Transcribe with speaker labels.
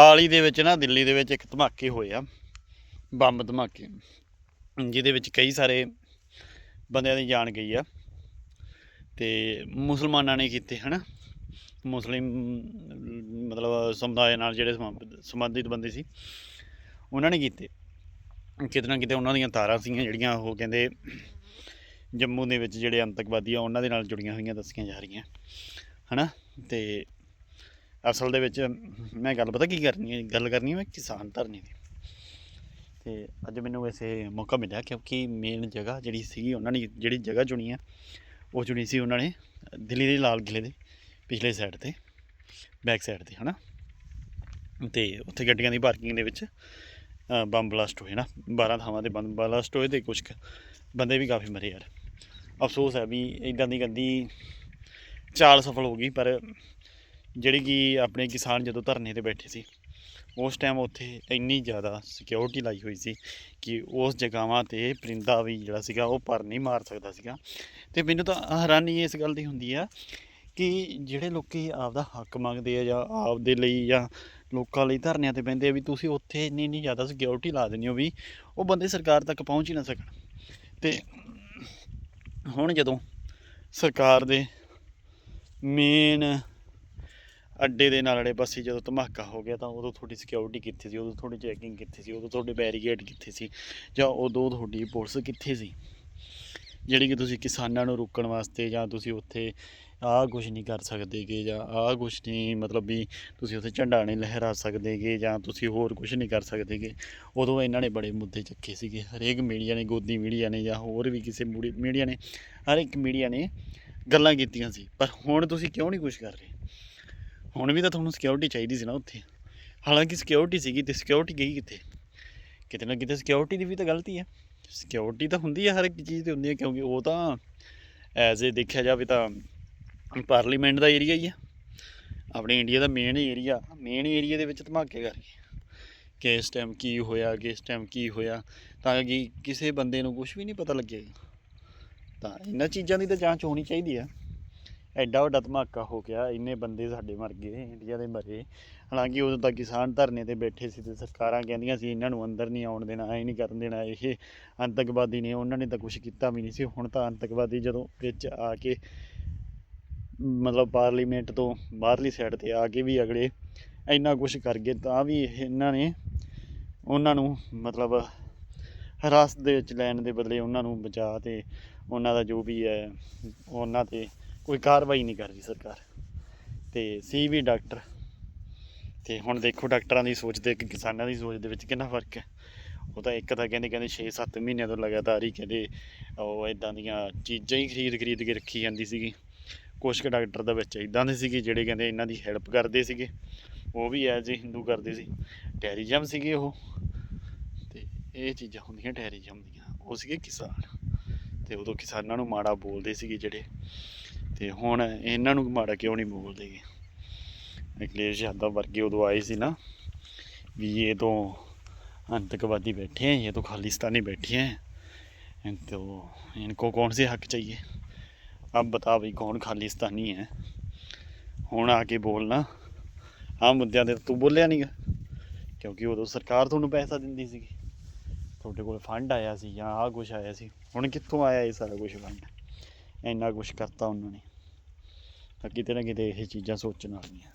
Speaker 1: ਹਾਲੀ ਦੇ ਵਿੱਚ ਨਾ, ਦਿੱਲੀ ਦੇ ਵਿੱਚ ਇੱਕ ਧਮਾਕੇ ਹੋਏ ਆ, ਬੰਬ ਧਮਾਕੇ, ਜਿਹਦੇ ਵਿੱਚ ਕਈ ਸਾਰੇ ਬੰਦਿਆਂ ਦੀ ਜਾਨ ਗਈ ਆ ਤੇ ਮੁਸਲਮਾਨਾਂ ਨੇ ਕੀਤੇ, ਹਨਾ? ਮੁਸਲਿਮ, ਮਤਲਬ ਸਮੁਦਾਇ ਨਾਲ ਜਿਹੜੇ ਸੰਬੰ- ਸੰਬੰਧਿਤ ਬੰਦੇ ਸੀ, ਉਹਨਾਂ ਨੇ ਕੀਤੇ। ਕਿਤੇ ਨਾ ਕਿਤੇ ਉਹਨਾਂ ਦੀਆਂ ਤਾਰਾਂ ਸੀਗੀਆਂ ਜਿਹੜੀਆਂ, ਉਹ ਕਹਿੰਦੇ ਜੰਮੂ ਦੇ ਵਿੱਚ ਜਿਹੜੇ ਅੰਤਕਵਾਦੀ ਆ, ਉਹਨਾਂ ਦੇ ਨਾਲ ਜੁੜੀਆਂ ਹੋਈਆਂ ਦੱਸੀਆਂ ਜਾ ਰਹੀਆਂ, ਹਨਾ? ਤੇ ਅਸਲ ਦੇ ਵਿੱਚ ਮੈਂ ਗੱਲ, ਪਤਾ ਕੀ ਕਰਨੀ ਹੈ? ਗੱਲ ਕਰਨੀ ਹੈ ਮੈਂ ਕਿਸਾਨ ਧਰਨੇ ਦੀ। ਤੇ ਅੱਜ ਮੈਨੂੰ ਵੈਸੇ ਮੌਕਾ ਮਿਲਿਆ ਕਿਉਂਕਿ ਮੇਨ ਜਗ੍ਹਾ ਜਿਹੜੀ ਸੀਗੀ, ਉਹਨਾਂ ਨੇ ਜਿਹੜੀ ਜਗ੍ਹਾ ਚੁਣੀ ਆ ਉਹ ਚੁਣੀ ਸੀ ਉਹਨਾਂ ਨੇ ਦਿੱਲੀ ਦੇ ਲਾਲ ਕਿਲੇ ਦੇ ਪਿਛਲੇ ਸਾਈਡ ਤੇ ਬੈਕ ਸਾਈਡ ਤੇ, ਹਨਾ? ਤੇ ਉੱਥੇ ਗੱਡੀਆਂ ਦੀ ਪਾਰਕਿੰਗ ਦੇ ਵਿੱਚ ਬੰਬ ਬਲਾਸਟ ਹੋਏ ਨਾ 12 ਥਾਵਾਂ ਤੇ ਬੰਬ ਬਲਾਸਟ ਹੋਏ ਤੇ ਕੁਝ ਬੰਦੇ ਵੀ ਕਾਫੀ ਮਰੇ ਯਾਰ। ਅਫਸੋਸ ਹੈ ਵੀ ਇਦਾਂ ਦੀ ਗੰਦੀ ਚਾਲ ਸਫਲ ਹੋ ਗਈ, ਪਰ ਜਿਹੜੀ ਕਿ ਆਪਣੇ ਕਿਸਾਨ ਜਦੋਂ ਧਰਨੇ ਤੇ ਬੈਠੇ ਸੀ, ਉਸ ਟਾਈਮ ਉੱਥੇ ਇੰਨੀ ਜ਼ਿਆਦਾ ਸਿਕਿਉਰਿਟੀ ਲਾਈ ਹੋਈ ਸੀ ਕਿ ਉਸ ਜਗ੍ਹਾਵਾਂ ਤੇ ਪਰਿੰਦਾ ਵੀ ਜਿਹੜਾ ਸੀਗਾ ਉਹ ਪਰ ਨਹੀਂ ਮਾਰ ਸਕਦਾ ਸੀਗਾ। ਤੇ ਮੈਨੂੰ ਤਾਂ ਹੈਰਾਨੀ ਇਸ ਗੱਲ ਦੀ ਹੁੰਦੀ ਆ ਕਿ ਜਿਹੜੇ ਲੋਕੀ ਆਪਦਾ ਹੱਕ ਮੰਗਦੇ ਆ ਜਾਂ ਆਪਦੇ ਲਈ ਜਾਂ ਲੋਕਾਂ ਲਈ ਧਰਨਿਆਂ ਤੇ ਬਹਿੰਦੇ ਆ ਵੀ ਤੁਸੀਂ ਉੱਥੇ ਇੰਨੀ ਇੰਨੀ ਜ਼ਿਆਦਾ ਸਿਕਿਉਰਿਟੀ ਲਾ ਦਿੰਦੇ ਹੋ ਵੀ ਉਹ ਬੰਦੇ ਸਰਕਾਰ ਤੱਕ ਪਹੁੰਚ ਹੀ ਨਾ ਸਕਣ। ਤੇ ਹੁਣ ਜਦੋਂ ਸਰਕਾਰ ਦੇ ਮੇਨ ਅੱਡੇ ਦੇ ਨਾਲ ਵਾਲੇ ਪਾਸੇ ਜਦੋਂ ਧਮਾਕਾ ਹੋ ਗਿਆ ਤਾਂ ਉਦੋਂ ਤੁਹਾਡੀ ਸਿਕਿਉਰਿਟੀ ਕਿੱਥੇ ਸੀ? ਉਦੋਂ ਤੁਹਾਡੀ ਚੈਕਿੰਗ ਕਿੱਥੇ ਸੀ? ਉਦੋਂ ਤੁਹਾਡੇ ਬੈਰੀਕੇਡ ਕਿੱਥੇ ਸੀ? ਜਾਂ ਉਦੋਂ ਤੁਹਾਡੀ ਪੁਲਿਸ ਕਿੱਥੇ ਸੀ? ਜਿਹੜੀ ਕਿ ਤੁਸੀਂ ਕਿਸਾਨਾਂ ਨੂੰ ਰੋਕਣ ਵਾਸਤੇ ਜਾਂ ਤੁਸੀਂ ਉੱਥੇ ਆਹ ਕੁਝ ਨਹੀਂ ਕਰ ਸਕਦੇਗੇ ਜਾਂ ਆਹ ਕੁਝ ਨਹੀਂ ਮਤਲਬ ਵੀ ਤੁਸੀਂ ਉੱਥੇ ਝੰਡਾ ਨਹੀਂ ਲਹਿਰਾ ਸਕਦੇਗੇ ਜਾਂ ਤੁਸੀਂ ਹੋਰ ਕੁਝ ਨਹੀਂ ਕਰ ਸਕਦੇਗੇ ਉਦੋਂ ਇਹਨਾਂ ਨੇ ਬੜੇ ਮੁੱਦੇ ਚੱਕੇ ਸੀਗੇ। ਹਰੇਕ ਮੀਡੀਆ ਨੇ, ਗੋਦੀ ਮੀਡੀਆ ਨੇ ਜਾਂ ਹੋਰ ਵੀ ਕਿਸੇ ਮੀਡੀਆ ਨੇ, ਹਰ ਇੱਕ ਮੀਡੀਆ ਨੇ ਗੱਲਾਂ ਕੀਤੀਆਂ ਸੀ। ਪਰ ਹੁਣ ਤੁਸੀਂ ਕਿਉਂ ਨਹੀਂ ਕੁਝ ਕਰ ਰਹੇ? ਹੁਣ ਵੀ ਤਾਂ ਤੁਹਾਨੂੰ ਸਿਕਿਉਰਿਟੀ ਚਾਹੀਦੀ ਸੀ ਨਾ ਉੱਥੇ। ਹਾਲਾਂਕਿ ਸਿਕਿਉਰਿਟੀ ਸੀਗੀ ਤੇ ਸਿਕਿਉਰਿਟੀ ਗਈ ਕਿੱਥੇ? ਕਿਤੇ ਨਾ ਕਿਤੇ ਸਿਕਿਉਰਿਟੀ ਦੀ ਵੀ ਤਾਂ ਗਲਤੀ ਹੈ। ਸਿਕਿਉਰਿਟੀ ਤਾਂ ਹੁੰਦੀ ਹੈ ਹਰ ਇੱਕ ਚੀਜ਼ ਤੇ ਹੁੰਦੀ ਹੈ ਕਿਉਂਕਿ ਉਹ ਤਾਂ ਐਜ਼ ਏ ਦੇਖਿਆ ਜਾਵੇ ਤਾਂ ਪਾਰਲੀਮੈਂਟ ਦਾ ਏਰੀਆ ਹੀ ਆ ਆਪਣੇ ਇੰਡੀਆ ਦਾ ਮੇਨ ਏਰੀਆ ਮੇਨ ਏਰੀਆ ਦੇ ਵਿੱਚ ਧਮਾਕੇ ਕਰ ਗਏ। ਕਿ ਇਸ ਟਾਈਮ ਕੀ ਹੋਇਆ, ਕਿ ਇਸ ਟਾਈਮ ਕੀ ਹੋਇਆ, ਤਾਂ ਕਿ ਕਿਸੇ ਬੰਦੇ ਨੂੰ ਕੁਝ ਵੀ ਨਹੀਂ ਪਤਾ ਲੱਗੇਗਾ ਤਾਂ ਇਹਨਾਂ ਚੀਜ਼ਾਂ ਦੀ ਤਾਂ ਜਾਂਚ ਹੋਣੀ ਚਾਹੀਦੀ ਆ ਐਡਾ ਵੱਡਾ ਧਮਾਕਾ ਹੋ ਗਿਆ, ਇੰਨੇ ਬੰਦੇ ਸਾਡੇ ਮਰ ਗਏ, ਇੰਡੀਆ ਦੇ ਮਰੇ। ਹਾਲਾਂਕਿ ਉਦੋਂ ਤਾਂ ਕਿਸਾਨ ਧਰਨੇ ਤੇ ਬੈਠੇ ਸੀ ਤੇ ਸਰਕਾਰਾਂ ਕਹਿੰਦੀਆਂ ਸੀ, ਇਹਨਾਂ ਨੂੰ ਅੰਦਰ ਨਹੀਂ ਆਉਣ ਦੇਣਾ, ਐ ਨਹੀਂ ਕਰਨ ਦੇਣਾ, ਇਹ ਅੰਤਕਵਾਦੀ ਨੇ, ਉਹਨਾਂ ਨੇ ਤਾਂ ਕੁਝ ਕੀਤਾ ਵੀ ਨਹੀਂ ਸੀ। ਹੁਣ ਤਾਂ ਅੰਤਕਵਾਦੀ ਜਦੋਂ ਵਿੱਚ ਆ ਕੇ, ਮਤਲਬ ਪਾਰਲੀਮੈਂਟ ਤੋਂ ਬਾਹਰਲੀ ਸਾਈਡ ਤੇ ਆ ਕੇ ਵੀ ਅਗਲੇ ਇੰਨਾ ਕੁਝ ਕਰ ਗਏ, ਤਾਂ ਵੀ ਇਹਨਾਂ ਨੇ ਉਹਨਾਂ ਨੂੰ ਮਤਲਬ ਹਿਰਾਸਤ ਦੇ ਵਿੱਚ ਲੈਣ ਦੇ ਬਦਲੇ ਉਹਨਾਂ ਨੂੰ ਬਚਾ ਤੇ ਉਹਨਾਂ ਦਾ ਜੋ ਵੀ ਹੈ, ਉਹਨਾਂ ਤੇ ਕੋਈ ਕਾਰਵਾਈ ਨਹੀਂ ਕਰ ਰਹੀ ਸਰਕਾਰ। ਤੇ ਸੀ ਵੀ ਡਾਕਟਰ। ਤੇ ਹੁਣ ਦੇਖੋ ਡਾਕਟਰਾਂ ਦੀ ਸੋਚ ਤੇ ਇੱਕ ਕਿਸਾਨਾਂ ਦੀ ਸੋਚ ਦੇ ਵਿੱਚ ਕਿੰਨਾ ਫ਼ਰਕ ਹੈ। ਉਹ ਤਾਂ ਇੱਕ ਤਾਂ ਕਹਿੰਦੇ ਕਹਿੰਦੇ 6-7 ਮਹੀਨਿਆਂ ਤੋਂ ਲਗਾਤਾਰ ਹੀ ਕਹਿੰਦੇ ਉਹ ਇਦਾਂ ਦੀਆਂ ਚੀਜ਼ਾਂ ਹੀ ਖਰੀਦ ਖਰੀਦ ਕੇ ਰੱਖੀ ਜਾਂਦੀ ਸੀਗੀ। ਕੁਝ ਕੁ ਡਾਕਟਰ ਦਾ ਵਿੱਚ ਇਦਾਂ ਦੇ ਸੀਗੇ ਜਿਹੜੇ ਕਹਿੰਦੇ ਇਹਨਾਂ ਦੀ ਹੈਲਪ ਕਰਦੇ ਸੀਗੇ। ਉਹ ਵੀ ਐਜ਼ ਏ ਹਿੰਦੂ ਕਰਦੇ ਸੀ। ਟੈਰੀਜ਼ਮ ਸੀਗੇ ਉਹ। ਤੇ ਇਹ ਚੀਜ਼ਾਂ ਹੁੰਦੀਆਂ ਟੈਰੀਜ਼ਮ ਦੀਆਂ। ਉਹ ਸੀਗੇ ਕਿਸਾਨ। ਤੇ ਉਦੋਂ ਕਿਸਾਨਾਂ ਨੂੰ ਮਾੜਾ ਬੋਲਦੇ ਸੀਗੇ ਜਿਹੜੇ। ਤੇ ਹੁਣ ਇਹਨਾਂ ਨੂੰ ਮਾੜਾ ਕਿਉਂ ਨਹੀਂ ਬੋਲਦੇਗੇ ਅਖਿਲੇਸ਼ ਯਾਦਵ ਵਰਗੇ ਉਦੋਂ ਆਏ ਸੀ ਨਾ ਵੀ ਇਹ ਤੋਂ आतंकवादी बैठे हैं ये तो खालिस्तानी बैठे हैं तो इनको कौन से हक चाहिए अब बता भाई कौन खालिस्तानी है ਹੁਣ ਆ ਕੇ ਬੋਲਣਾ ਆ ਮੁੱਦਿਆਂ ਤੇ ਤੂੰ ਬੋਲਿਆ ਨਹੀਂਗਾ ਕਿਉਂਕਿ ਉਦੋਂ ਸਰਕਾਰ ਤੁਹਾਨੂੰ ਪੈਸਾ ਦਿੰਦੀ ਸੀਗੀ ਤੁਹਾਡੇ ਕੋਲ ਫੰਡ ਆਇਆ ਸੀ ਜਾਂ ਆ ਕੁਝ ਆਇਆ ਸੀ ਹੁਣ ਕਿੱਥੋਂ ਆਇਆ ਇਹ ਸਾਰਾ ਕੁਝ ਫੰਡ ਇੰਨਾ ਕੁਝ ਕਰਤਾ ਉਹਨਾਂ ਨੇ। ਤਾਂ ਕਿਤੇ ਨਾ ਕਿਤੇ ਇਹ ਚੀਜ਼ਾਂ ਸੋਚਣ ਵਾਲੀਆਂ।